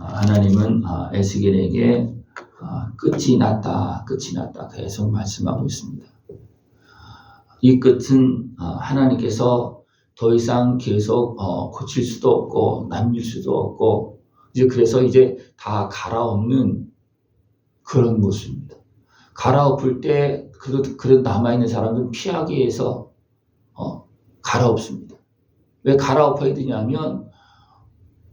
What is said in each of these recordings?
아, 하나님은 아, 에스겔에게 아, 끝이 났다, 끝이 났다 계속 말씀하고 있습니다. 이 끝은 아, 하나님께서 더 이상 계속 어, 고칠 수도 없고 남길 수도 없고 이제 그래서 이제 다 갈아엎는 그런 모습입니다. 갈아엎을 때 그래도, 그래도 남아 있는 사람들은 피하기 위해서 어, 갈아엎습니다. 왜 갈아엎어야 되냐면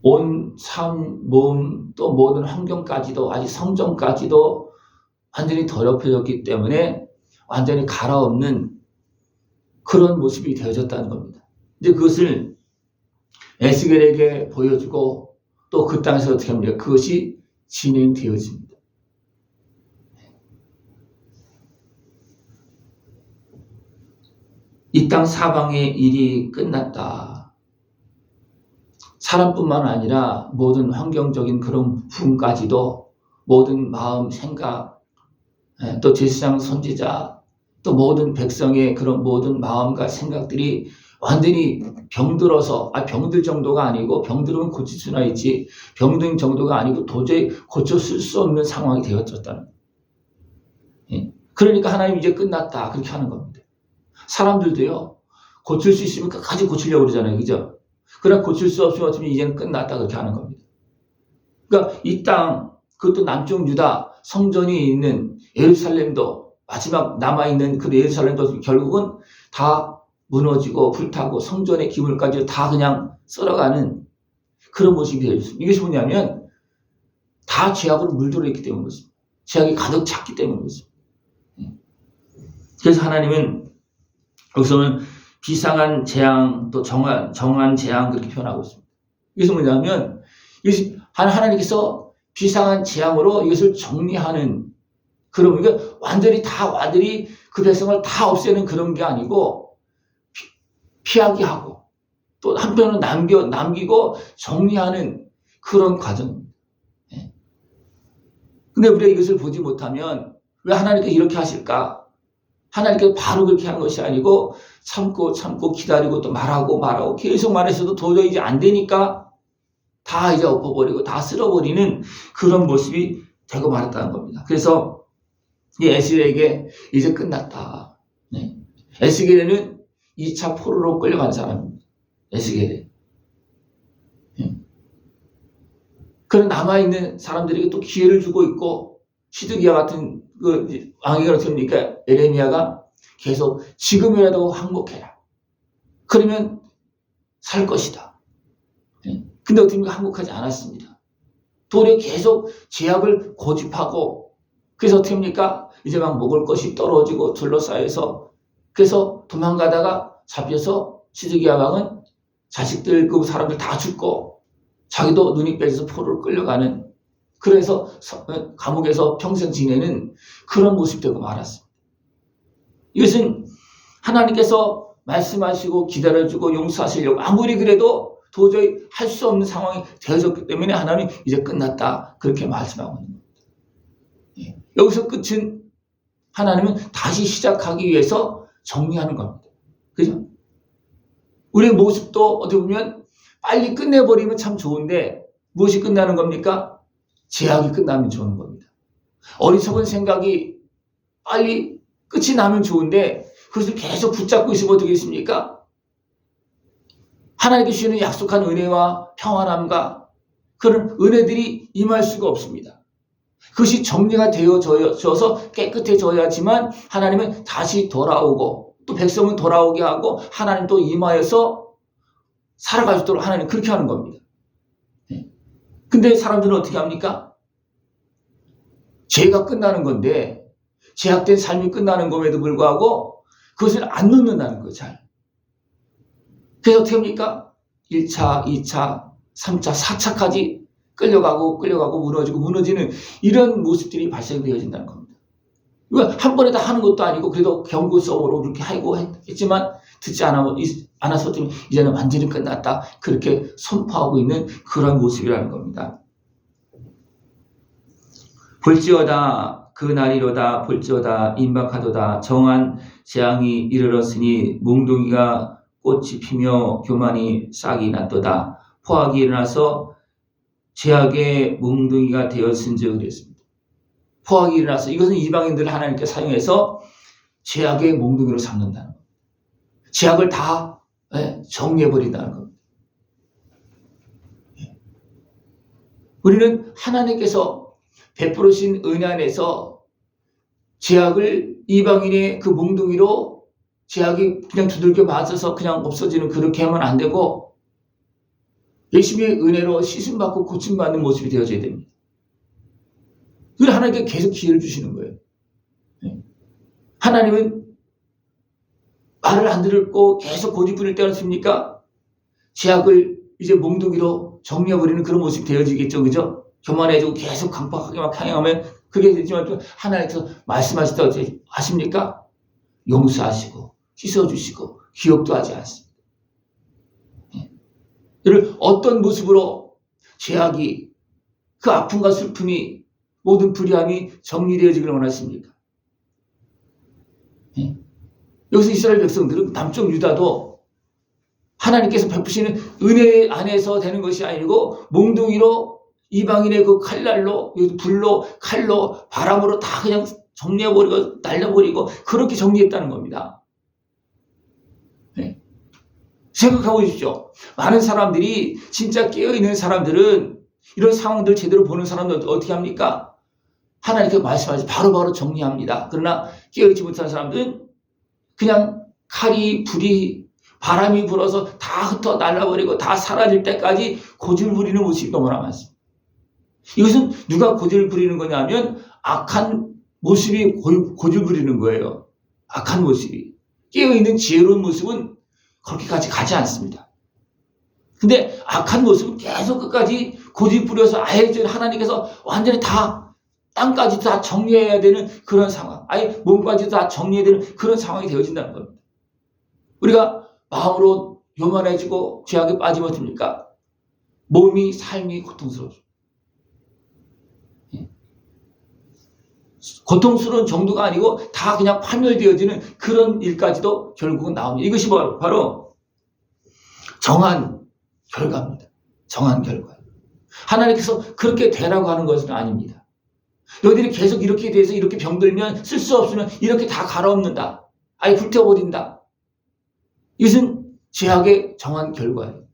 온 삶, 몸, 또 모든 환경까지도 아직 성전까지도 완전히 더럽혀졌기 때문에 완전히 갈아엎는 그런 모습이 되어졌다는 겁니다. 이제 그것을 에스겔에게 보여주고 또 그 땅에서 어떻게 합니까? 그것이 진행되어집니다. 이 땅 사방의 일이 끝났다. 사람뿐만 아니라 모든 환경적인 그런 부분까지도 모든 마음, 생각, 예, 또 제사장 선지자, 또 모든 백성의 그런 모든 마음과 생각들이 완전히 병들어서, 아, 병들 정도가 아니고 병들으면 고칠 수나 있지, 병든 정도가 아니고 도저히 쓸수 없는 상황이 되어졌다는 거예요. 예. 그러니까 하나님 이제 끝났다. 그렇게 하는 겁니다. 사람들도요, 고칠 수 있으면 끝까지 고치려고 그러잖아요. 그죠? 그러나 고칠 수 없으면 어쩌면 이제는 끝났다. 그렇게 하는 겁니다. 그러니까 이 땅, 그것도 남쪽 유다 성전이 있는 예루살렘도 마지막 남아있는 그 예루살렘도 결국은 다 무너지고 불타고 성전의 기물까지 다 그냥 썰어가는 그런 모습이 되어졌습니다. 이것이 뭐냐면 다 죄악으로 물들어 있기 때문에 그렇습니다. 죄악이 가득 찼기 때문에 그렇습니다. 그래서 하나님은 여기서는 비상한 재앙 또 정한 정한 재앙 그렇게 표현하고 있습니다. 이것은 뭐냐면 이것이 하나님께서 비상한 재앙으로 이것을 정리하는 그런 게 완전히 다 완전히 그 백성을 다 없애는 그런 게 아니고 피, 하게 하고 또 한편으로 남겨 남기고 정리하는 그런 과정입니다. 예. 근데 우리가 이것을 보지 못하면 왜 하나님께서 이렇게 하실까? 하나님께서 바로 그렇게 하는 것이 아니고 참고 참고 기다리고 또 말하고 말하고 계속 말해서도 도저히 이제 안 되니까 다 이제 엎어버리고 다 쓸어버리는 그런 모습이 되고 말았다는 겁니다. 그래서 이 에스겔에게 이제 끝났다. 네. 에스겔에는 2차 포로로 끌려간 사람입니다. 에스겔에. 네. 그런 남아있는 사람들에게 또 기회를 주고 있고 시드기야 같은 그 왕이 어떻게 합니까? 에레미야가 계속 지금이라도 항복해라. 그러면 살 것이다. 예? 근데 어떻게 보면 항복하지 않았습니다. 도리어 계속 제약을 고집하고 그래서 어떻게 합니까? 이제 막 먹을 것이 떨어지고 둘러싸여서 그래서 도망가다가 잡혀서 시드기야 왕은 자식들 그 사람들 다 죽고 자기도 눈이 빼져서 포로를 끌려가는 그래서 감옥에서 평생 지내는 그런 모습이 되고 말았습니다. 이것은 하나님께서 말씀하시고 기다려주고 용서하시려고 아무리 그래도 도저히 할 수 없는 상황이 되어졌기 때문에 하나님 이제 끝났다 그렇게 말씀하고 있는 겁니다. 예. 여기서 끝은 하나님은 다시 시작하기 위해서 정리하는 겁니다. 그죠? 우리의 모습도 어떻게 보면 빨리 끝내버리면 참 좋은데 무엇이 끝나는 겁니까? 제약이 끝나면 좋은 겁니다. 어리석은 생각이 빨리 끝이 나면 좋은데 그것을 계속 붙잡고 있으면 어떻게 있습니까? 하나님께 주시는 약속한 은혜와 평안함과 그런 은혜들이 임할 수가 없습니다. 그것이 정리가 되어져서 깨끗해져야지만 하나님은 다시 돌아오고 또 백성은 돌아오게 하고 하나님 또 임하여서 살아갈 수 있도록 하나님 그렇게 하는 겁니다. 근데 사람들은 어떻게 합니까? 죄가 끝나는 건데, 제약된 삶이 끝나는 것에도 불구하고 그것을 안 놓는다는 거죠, 잘. 그래서 어떻게 합니까? 1차, 2차, 3차, 4차까지 끌려가고, 끌려가고, 무너지고, 무너지는 이런 모습들이 발생되어진다는 겁니다. 이거 한 번에 다 하는 것도 아니고, 그래도 경고 수업으로 그렇게 하고 했지만, 듣지 않아서 이제는 완전히 끝났다. 그렇게 선포하고 있는 그런 모습이라는 겁니다. 볼지어다 그 날이로다 볼지어다 임박하도다 정한 재앙이 이르렀으니 몽둥이가 꽃이 피며 교만이 싹이 났도다 포악이 일어나서 제약의 몽둥이가 되었은즉 그랬습니다. 포악이 일어나서 이것은 이방인들을 하나님께 사용해서 제약의 몽둥이로 삼는다는 겁니다. 제약을 다 예, 정리해버린다는 겁니다. 예. 우리는 하나님께서 베풀으신 은혜 안에서 제약을 이방인의 그 몽둥이로 제약이 그냥 두들겨 맞아서 그냥 없어지는 그렇게 하면 안 되고 예수님의 은혜로 씻음받고 고침받는 모습이 되어져야 됩니다. 그걸 하나님께 계속 기회를 주시는 거예요. 네. 하나님은 말을 안 듣고 계속 고집부릴 때 않습니까? 제약을 이제 몽둥이로 정리해버리는 그런 모습이 되어지겠죠. 그죠? 교만해지고 계속 강박하게 막 향해가면 그게 되지만 또 하나님께서 어떻게 하십니까? 용서하시고 씻어주시고 기억도 하지 않습니다. 이를 어떤 모습으로 죄악이 그 아픔과 슬픔이 모든 불의함이 정리되어지기를 원하십니까? 예? 여기서 이스라엘 백성들은 남쪽 유다도 하나님께서 베푸시는 은혜 안에서 되는 것이 아니고 몽둥이로 이방인의 그 칼날로 불로 칼로 바람으로 다 그냥 정리해버리고 날려버리고 그렇게 정리했다는 겁니다. 네. 생각하고 계십시오. 많은 사람들이 진짜 깨어있는 사람들은 이런 상황들 제대로 보는 사람들 어떻게 합니까? 하나님께 말씀하지 바로바로 정리합니다. 그러나 깨어있지 못한 사람들은 그냥 칼이 불이 바람이 불어서 다 흩어 날라버리고 다 사라질 때까지 고집을 부리는 모습이 너무나 많습니다. 이것은 누가 고집을 부리는 거냐면 악한 모습이 고집을 부리는 거예요. 악한 모습이. 깨어있는 지혜로운 모습은 그렇게까지 가지 않습니다. 근데 악한 모습은 계속 끝까지 고집 부려서 아예 하나님께서 완전히 다 땅까지 다 정리해야 되는 그런 상황. 아예 몸까지 다 정리해야 되는 그런 상황이 되어진다는 겁니다. 우리가 마음으로 요만해지고 죄악에 빠지면 됩니까? 몸이 삶이 고통스러워져. 고통스러운 정도가 아니고 다 그냥 파멸되어지는 그런 일까지도 결국은 나옵니다. 이것이 바로, 바로 정한 결과입니다. 정한 결과. 하나님께서 그렇게 되라고 하는 것은 아닙니다. 너희들이 계속 이렇게 돼서 이렇게 병들면 쓸 수 없으면 이렇게 다 갈아엎는다. 아예 불태워버린다. 이것은 죄악의 정한 결과예요.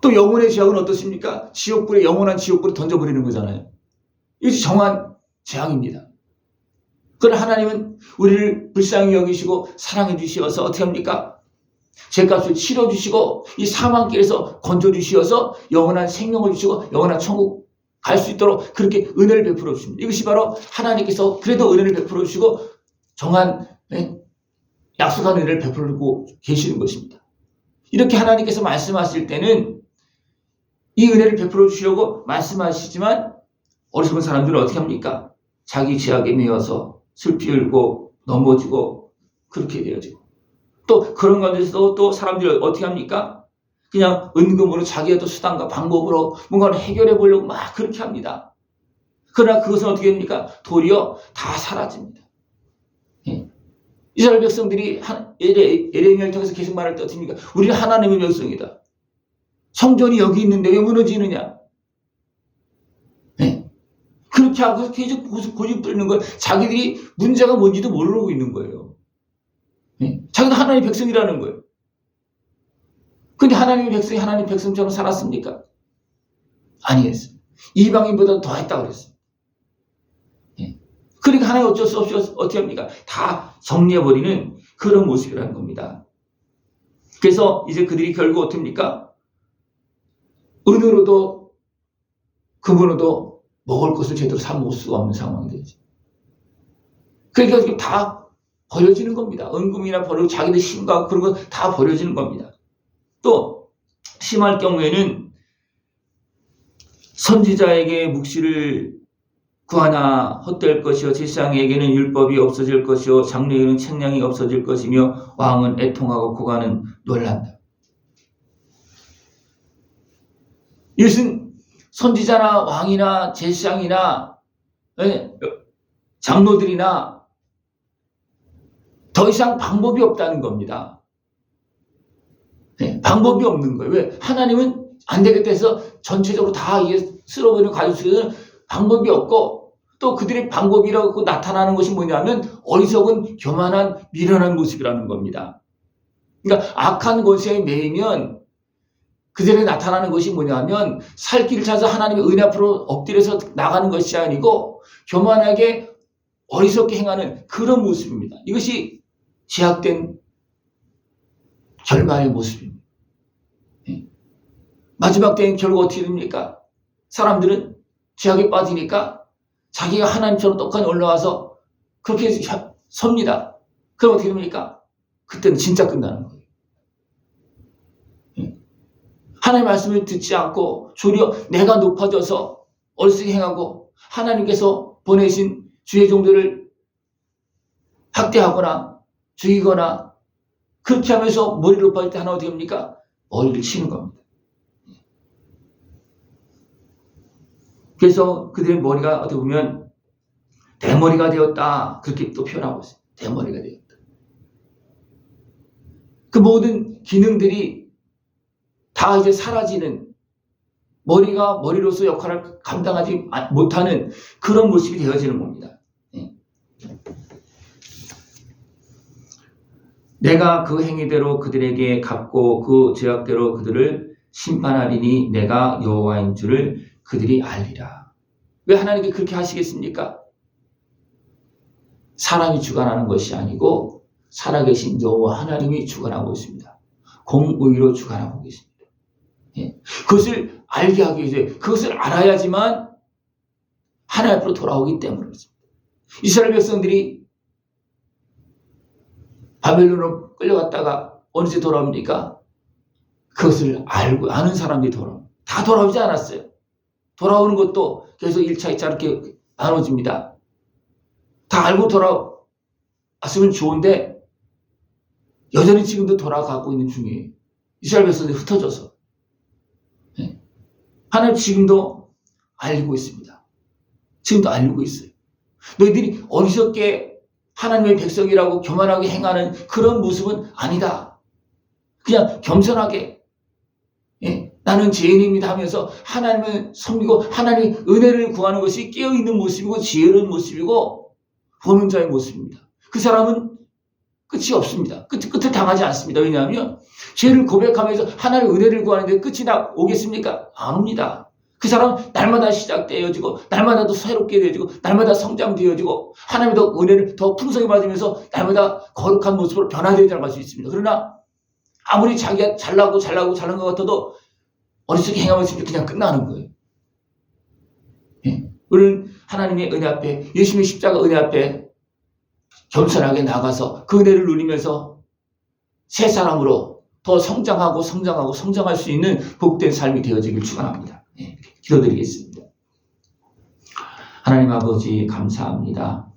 또 영혼의 죄악은 어떻습니까? 지옥불에 영원한 지옥불에 던져버리는 거잖아요. 이것이 정한 재앙입니다. 그러나 하나님은 우리를 불쌍히 여기시고 사랑해 주시어서 어떻게 합니까? 죄값을 치러 주시고 이 사망길에서 건져 주시어서 영원한 생명을 주시고 영원한 천국 갈수 있도록 그렇게 은혜를 베풀어 주십니다. 이것이 바로 하나님께서 그래도 은혜를 베풀어 주시고 정한 네? 약속한 은혜를 베풀고 계시는 것입니다. 이렇게 하나님께서 말씀하실 때는 이 은혜를 베풀어 주시려고 말씀하시지만 어리석은 사람들은 어떻게 합니까? 자기 죄악에 매여서 슬피 울고 넘어지고 그렇게 되어지고 또 그런 가운데서 또 사람들이 어떻게 합니까? 그냥 은금으로 자기의 또 수단과 방법으로 뭔가를 해결해 보려고 막 그렇게 합니다. 그러나 그것은 어떻게 됩니까? 도리어 다 사라집니다. 예. 이스라엘 백성들이 에레미야를 통해서 계속 말할 때 어떻습니까? 우리는 하나님의 백성이다. 성전이 여기 있는데 왜 무너지느냐? 그렇게 하고 계속 고집 부리는 걸 자기들이 문제가 뭔지도 모르고 있는 거예요. 네? 자기도 하나님의 백성이라는 거예요. 근데 하나님의 백성이 하나님 백성처럼 살았습니까? 아니겠어요. 이방인보다 더 했다고 그랬어요. 네? 그러니까 하나님 어쩔 수 없이 어떻게 합니까? 다 정리해버리는 그런 모습이라는 겁니다. 그래서 이제 그들이 결국 어떻게 합니까? 은으로도 금으로도 먹을 것을 제대로 사 먹을 수가 없는 상황이 되지. 그러니까 다 버려지는 겁니다. 은금이나 버리고 자기들 심과 그런 거 다 버려지는 겁니다. 또 심할 경우에는 선지자에게 묵시를 구하나 헛될 것이요 제사장에게는 율법이 없어질 것이요 장로에게는 책량이 없어질 것이며 왕은 애통하고 국가는 놀란다. 이것은 선지자나 왕이나 제사장이나 예, 장로들이나 더 이상 방법이 없다는 겁니다. 네, 방법이 없는 거예요. 왜? 하나님은 안 되겠다 해서 전체적으로 다 이게 쓸어버리는 속에서는 방법이 없고 또 그들의 방법이라고 나타나는 것이 뭐냐면 어리석은 교만한 미련한 모습이라는 겁니다. 그러니까 악한 권세에 매이면 그들에 나타나는 것이 뭐냐면 살 길을 찾아 하나님의 은혜 앞으로 엎드려서 나가는 것이 아니고 교만하게 어리석게 행하는 그런 모습입니다. 이것이 제약된 결말의 모습입니다. 예. 마지막 때는 결국 어떻게 됩니까? 사람들은 죄악에 빠지니까 자기가 하나님처럼 똑같이 올라와서 그렇게 혀- 섭니다. 그럼 어떻게 됩니까? 그때는 진짜 끝나는 거예요. 예. 하나님의 말씀을 듣지 않고 조려 내가 높아져서 어리석게 행하고 하나님께서 보내신 주의 종들을 학대하거나 죽이거나 그렇게 하면서 머리를 높아질 때 하나 어떻게 합니까? 머리를 치는 겁니다. 그래서 그들의 머리가 어떻게 보면 대머리가 되었다. 그렇게 또 표현하고 있어요. 대머리가 되었다. 그 모든 기능들이 다 이제 사라지는 머리가 머리로서 역할을 감당하지 못하는 그런 모습이 되어지는 겁니다. 예. 내가 그 행위대로 그들에게 갚고 그 죄악대로 그들을 심판하리니 내가 여호와인 줄을 그들이 알리라. 왜 하나님께 그렇게 하시겠습니까? 사람이 주관하는 것이 아니고 살아계신 여호와 하나님이 주관하고 있습니다. 공의로 주관하고 계십니다. 예. 그것을 알게 하기 위해서 그것을 알아야지만 하나님 앞으로 돌아오기 때문에 그렇습니다. 이스라엘 백성들이 바벨론으로 끌려갔다가 어느새 돌아옵니까? 그것을 알고 아는 사람들이 돌아옵니다. 다 돌아오지 않았어요. 돌아오는 것도 계속 1차, 2차 이렇게 나눠집니다. 다 알고 돌아왔으면 좋은데 여전히 지금도 돌아가고 있는 중이에요. 이스라엘 백성들이 흩어져서. 예. 하나님 지금도 알고 있습니다. 지금도 알고 있어요. 너희들이 어리석게 하나님의 백성이라고 교만하게 행하는 그런 모습은 아니다. 그냥 겸손하게 예, 나는 죄인입니다 하면서 하나님을 섬기고 하나님의 은혜를 구하는 것이 깨어있는 모습이고 지혜로운 모습이고 보는 자의 모습입니다. 그 사람은 끝이 없습니다. 끝, 끝을 당하지 않습니다. 왜냐하면 죄를 고백하면서 하나님의 은혜를 구하는데 끝이 다 오겠습니까? 안 옵니다. 그 사람은 날마다 시작되어지고 날마다 더 새롭게 되어지고 날마다 성장되어지고 하나님의 더 은혜를 더 풍성히 받으면서 날마다 거룩한 모습으로 변화되어 나갈 수 있습니다. 그러나 아무리 자기가 잘나고 잘나고 잘난 것 같아도 어리석게 행하면 그냥 끝나는 거예요. 예. 우리는 하나님의 은혜 앞에 예수님의 십자가 은혜 앞에 겸손하게 나가서 그 은혜를 누리면서 새 사람으로 더 성장하고 성장하고 성장할 수 있는 복된 삶이 되어지길 축원합니다. 예, 기도드리겠습니다. 하나님 아버지 감사합니다.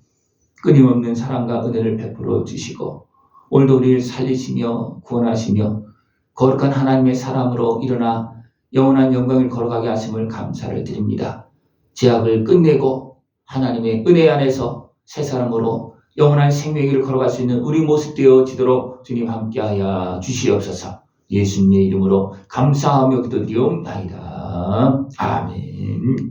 끊임없는 사랑과 은혜를 베풀어 주시고 오늘도 우리를 살리시며 구원하시며 거룩한 하나님의 사람으로 일어나 영원한 영광을 걸어가게 하심을 감사를 드립니다. 제약을 끝내고 하나님의 은혜 안에서 새 사람으로 영원한 생명을 걸어갈 수 있는 우리 모습 되어지도록 주님 함께하여 주시옵소서. 예수님의 이름으로 감사하며 기도드리옵나이다. 아멘.